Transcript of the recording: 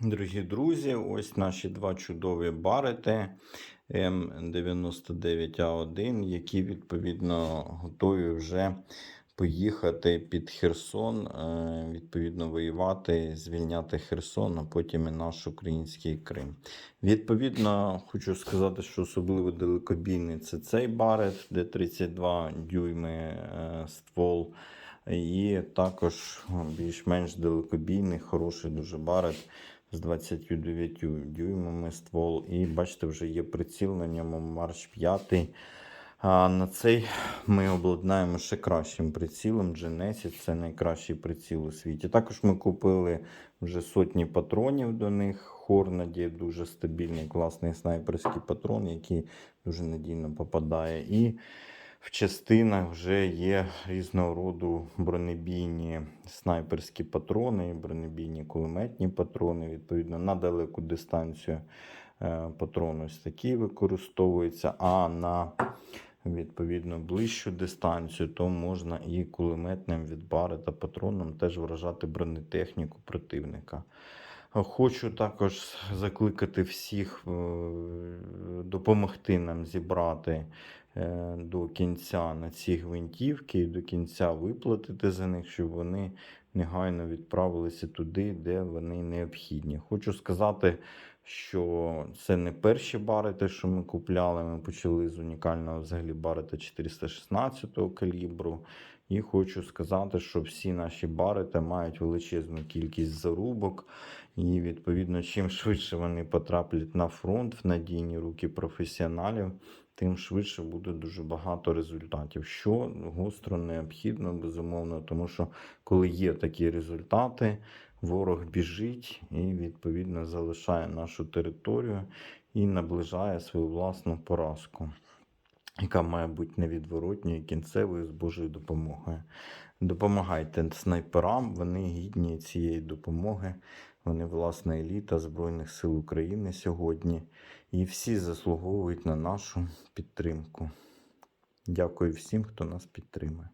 Дорогі друзі, ось наші два чудові барити М99А1, які відповідно готові вже поїхати під Херсон, е, відповідно воювати, звільняти Херсон, а потім і наш український Крим. Відповідно, хочу сказати, що особливо далекобійний це цей барет, де 32 дюйми е, ствол. І також більш-менш далекобійний, хороший дуже барет з 29 дюймами ствол. І бачите, вже є приціл на ньому Марш 5. А на цей ми обладнаємо ще кращим прицілом. Genesis це найкращий приціл у світі. Також ми купили вже сотні патронів до них. Хорнаді дуже стабільний, класний снайперський патрон, який дуже надійно попадає. І в частинах вже є різного роду бронебійні снайперські патрони, бронебійні кулеметні патрони. Відповідно, на далеку дистанцію е, патрон ось такий використовується, а на відповідно ближчу дистанцію, то можна і кулеметним від бари та патроном теж вражати бронетехніку противника. Хочу також закликати всіх е, допомогти нам зібрати до кінця на ці гвинтівки і до кінця виплатити за них, щоб вони негайно відправилися туди, де вони необхідні. Хочу сказати, що це не перші барити, що ми купляли. Ми почали з унікального взагалі барита 416 калібру. І хочу сказати, що всі наші барити мають величезну кількість зарубок. І, відповідно, чим швидше вони потраплять на фронт в надійні руки професіоналів, тим швидше буде дуже багато результатів. Що гостро необхідно, безумовно, тому що коли є такі результати, ворог біжить і, відповідно, залишає нашу територію і наближає свою власну поразку. Яка має бути невідворотньою кінцевою з Божою допомогою. Допомагайте снайперам, вони гідні цієї допомоги. Вони власна еліта Збройних сил України сьогодні. І всі заслуговують на нашу підтримку. Дякую всім, хто нас підтримує.